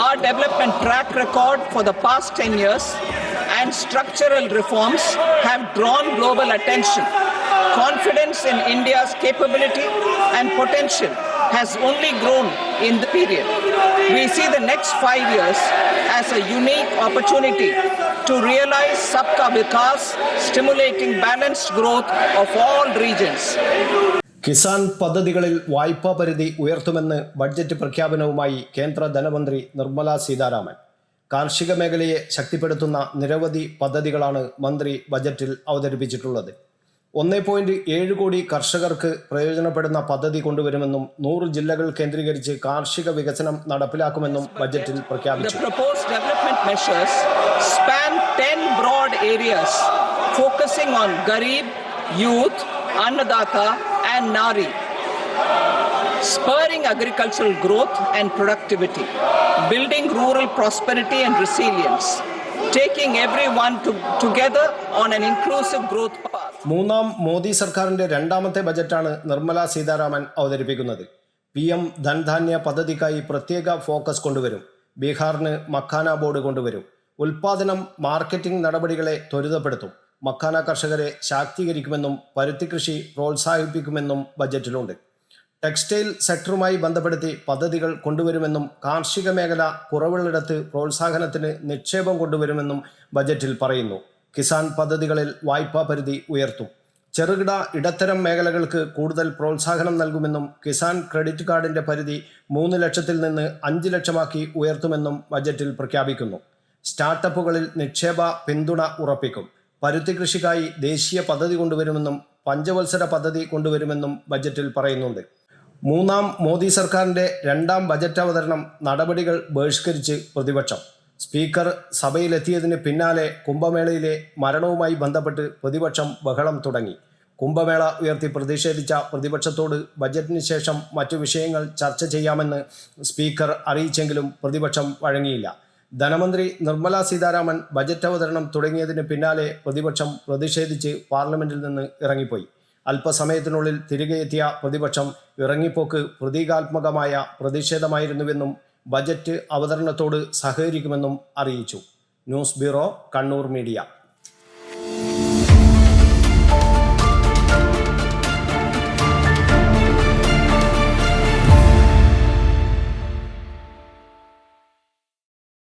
Our development track record for the past 10 years and structural reforms have drawn global attention. Confidence in India's capability and potential has only grown in the period. We see the next five years as a unique opportunity to realize Sabka Vikas, stimulating balanced growth of all regions. Kisan പദ്ധതികളിൽ വായ്പാ പരിധി ഉയർത്തുമെന്ന് budget പ്രഖ്യാപനവുമായി കേന്ദ്ര ധനമന്ത്രി നിർമ്മല സീതാരാമൻ. കാർഷിക മേഖലയെ ശക്തിപ്പെടുത്തുന്ന നിരവധി പദ്ധതികളാണ് മന്ത്രി ബജറ്റിൽ അവതരിപ്പിച്ചിട്ടുള്ളത്. ഒന്നേ പോയിന്റ് ഏഴ് കോടി കർഷകർക്ക് പ്രയോജനപ്പെടുന്ന പദ്ധതി കൊണ്ടുവരുമെന്നും നൂറ് ജില്ലകൾ കേന്ദ്രീകരിച്ച് കാർഷിക വികസനം നടപ്പിലാക്കുമെന്നും ബജറ്റിൽ പ്രഖ്യാപിച്ചു. Proposed development measures span 10 broad areas focusing on Garib, youth, Annadata, and Nari, spurring agricultural growth and productivity, building rural prosperity and resilience, taking everyone to, together on an inclusive growth path. മൂന്നാം മോദി സർക്കാരിന്റെ രണ്ടാമത്തെ ബജറ്റാണ് നിർമ്മല സീതാരാമൻ അവതരിപ്പിക്കുന്നത് P M Dhan Dhaanya പദ്ധതിക്കായി പ്രത്യേക focus കൊണ്ടുവരും ബീഹാറിന് makhana board കൊണ്ടുവരും ഉൽപാദനം മാർക്കറ്റിംഗ് നടപടികളെ ത്വരിതപ്പെടുത്തും മക്കാന കർഷകരെ ശാക്തീകരിക്കുമെന്നും പരുത്തി കൃഷി പ്രോത്സാഹിപ്പിക്കുമെന്നും ബജറ്റിലുണ്ട്. ടെക്സ്റ്റൈൽ സെക്ടറുമായി ബന്ധപ്പെടുത്തി പദ്ധതികൾ കൊണ്ടുവരുമെന്നും കാർഷിക മേഖല കുറവുള്ളിടത്ത് പ്രോത്സാഹനത്തിന് നിക്ഷേപം കൊണ്ടുവരുമെന്നും ബജറ്റിൽ പറയുന്നു. കിസാൻ പദ്ധതികളിൽ വായ്പാ പരിധി ഉയർത്തും. ചെറുകിട ഇടത്തരം മേഖലകൾക്ക് കൂടുതൽ പ്രോത്സാഹനം നൽകുമെന്നും കിസാൻ ക്രെഡിറ്റ് കാർഡിന്റെ പരിധി മൂന്ന് ലക്ഷത്തിൽ നിന്ന് അഞ്ച് ലക്ഷമാക്കി ഉയർത്തുമെന്നും ബജറ്റിൽ പ്രഖ്യാപിക്കുന്നു. സ്റ്റാർട്ടപ്പുകളിൽ നിക്ഷേപ പിന്തുണ ഉറപ്പിക്കും. പരുത്തി കൃഷിക്കായി ദേശീയ പദ്ധതി കൊണ്ടുവരുമെന്നും പഞ്ചവത്സര പദ്ധതി കൊണ്ടുവരുമെന്നും ബജറ്റിൽ പറയുന്നുണ്ട്. മൂന്നാം മോദി സർക്കാരിന്റെ രണ്ടാം ബജറ്റ് അവതരണം നടപടികൾ ബഹിഷ്കരിച്ച് പ്രതിപക്ഷം. സ്പീക്കർ സഭയിലെത്തിയതിന് പിന്നാലെ കുംഭമേളയിലെ മരണവുമായി ബന്ധപ്പെട്ട് പ്രതിപക്ഷം ബഹളം തുടങ്ങി. കുംഭമേള ഉയർത്തി പ്രതിഷേധിച്ച പ്രതിപക്ഷത്തോട് ബജറ്റിന് ശേഷം മറ്റു വിഷയങ്ങൾ ചർച്ച ചെയ്യാമെന്ന് സ്പീക്കർ അറിയിച്ചെങ്കിലും പ്രതിപക്ഷം വഴങ്ങിയില്ല. ധനമന്ത്രി നിർമ്മല സീതാരാമൻ ബജറ്റ് അവതരണം തുടങ്ങിയതിന് പിന്നാലെ പ്രതിപക്ഷം പ്രതിഷേധിച്ച് പാർലമെന്റിൽ നിന്ന് ഇറങ്ങിപ്പോയി. അല്പസമയത്തിനുള്ളിൽ തിരികെ എത്തിയ പ്രതിപക്ഷം ഇറങ്ങിപ്പോക്ക് പ്രതീകാത്മകമായ പ്രതിഷേധമായിരുന്നുവെന്നും ബജറ്റ് അവതരണത്തോട് സഹകരിക്കുമെന്നും അറിയിച്ചു. News bureau Kannur media.